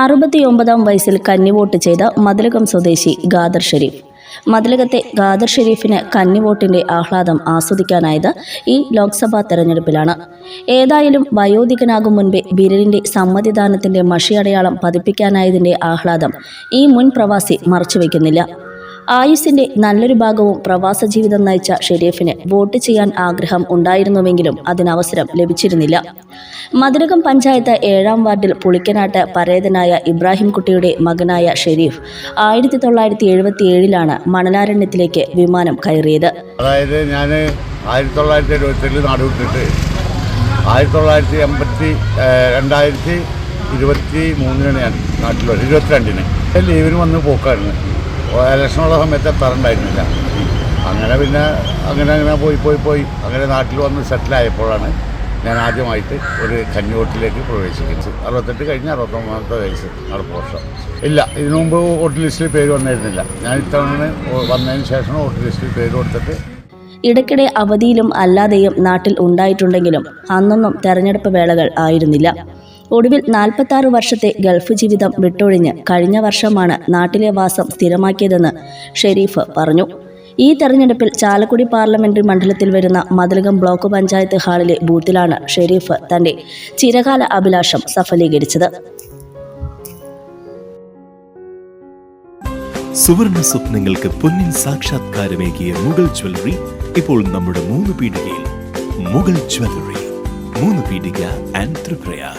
അറുപത്തിയൊമ്പതാം വയസ്സിൽ കന്നിവോട്ട് ചെയ്ത മതിലകം സ്വദേശി ഖാദർ ഷെരീഫ്. മതിലകത്തെ ഖാദർ ഷെരീഫിന് കന്നിവോട്ടിന്റെ ആഹ്ലാദം ആസ്വദിക്കാനായത് ഈ ലോക്സഭാ തെരഞ്ഞെടുപ്പിലാണ്. ഏതായാലും വയോധികനാകും മുൻപേ ബിരലിന്റെ സമ്മതിദാനത്തിന്റെ മഷിയടയാളം പതിപ്പിക്കാനായതിന്റെ ആഹ്ലാദം ഈ മുൻ പ്രവാസി മറച്ചുവെക്കുന്നില്ല. ആയുസിന്റെ നല്ലൊരു ഭാഗവും പ്രവാസ ജീവിതം നയിച്ച ഷെരീഫിന് വോട്ട് ചെയ്യാൻ ആഗ്രഹം ഉണ്ടായിരുന്നുവെങ്കിലും അതിനവസരം ലഭിച്ചിരുന്നില്ല. മധുരകം പഞ്ചായത്ത് ഏഴാം വാർഡിൽ പുളിക്കനാട്ട് പരേതനായ ഇബ്രാഹിംകുട്ടിയുടെ മകനായ ഷെരീഫ് ആയിരത്തി തൊള്ളായിരത്തി എഴുപത്തി ഏഴിലാണ് മണലാരണ്യത്തിലേക്ക് വിമാനം കയറിയത്. അതായത് ഞാൻ ആയിരത്തി തൊള്ളായിരത്തി എഴുപത്തേഴിൽ നാട് വിട്ടിട്ട് ആയിരത്തി തൊള്ളായിരത്തി എൺപത്തി രണ്ടായിരത്തി ഇരുപത്തി മൂന്നിനാണ് ഞാൻ നാട്ടിൽ ഇരുപത്തിരണ്ടിന് ലീവിന് വന്ന് പോക്കായിരുന്നു. ഇലക്ഷനുള്ള സമയത്ത് എത്താറുണ്ടായിരുന്നില്ല അങ്ങനെ പിന്നെ അങ്ങനെ അങ്ങനെ പോയി പോയി പോയി. അങ്ങനെ നാട്ടിൽ വന്ന് സെറ്റിലായപ്പോഴാണ് ഞാൻ ആദ്യമായിട്ട് ഒരു കഞ്ഞിവോട്ടിലേക്ക് പ്രവേശിക്കുന്നത്. അറുപത്തെട്ട് കഴിഞ്ഞ് അറുപത്തൊമ്പതാമത്തെ വയസ്സ് നടപ്പ് വർഷം. ഇല്ല ഇതിനു മുമ്പ് വോട്ട് ലിസ്റ്റിൽ പേര് വന്നിരുന്നില്ല. ഞാൻ ഇത്തവണ വന്നതിന് ശേഷം വോട്ട് ലിസ്റ്റിൽ പേര് കൊടുത്തിട്ട് ഇടയ്ക്കിടെ അവധിയിലും അല്ലാതെയും നാട്ടിൽ ഉണ്ടായിട്ടുണ്ടെങ്കിലും അന്നൊന്നും തെരഞ്ഞെടുപ്പ് വേളകൾ ആയിരുന്നില്ല. ഒടുവിൽ നാൽപ്പത്തി വർഷത്തെ ഗൾഫ് ജീവിതം വിട്ടൊഴിഞ്ഞ് കഴിഞ്ഞ വർഷമാണ് നാട്ടിലെ വാസം സ്ഥിരമാക്കിയതെന്ന് ഷെരീഫ് പറഞ്ഞു. ഈ തെരഞ്ഞെടുപ്പിൽ ചാലക്കുടി പാർലമെന്ററി മണ്ഡലത്തിൽ വരുന്ന മതിലകം ബ്ലോക്ക് പഞ്ചായത്ത് ഹാളിലെ ബൂത്തിലാണ് ഷെരീഫ് തന്റെ ചിരകാല അഭിലാഷം സഫലീകരിച്ചത്. സുവർണ സ്വപ്നങ്ങൾക്ക് പൊന്നിൻ സാക്ഷാത്കാരമേകിയ മുഗൾ ജ്വല്ലറി ഇപ്പോൾ നമ്മുടെ മൂന്ന് പീടികയിൽ മുഗൾ ജ്വല്ലറി മൂന്ന് പീടിക ആൻഡ് ത്രിപ്രയാർ.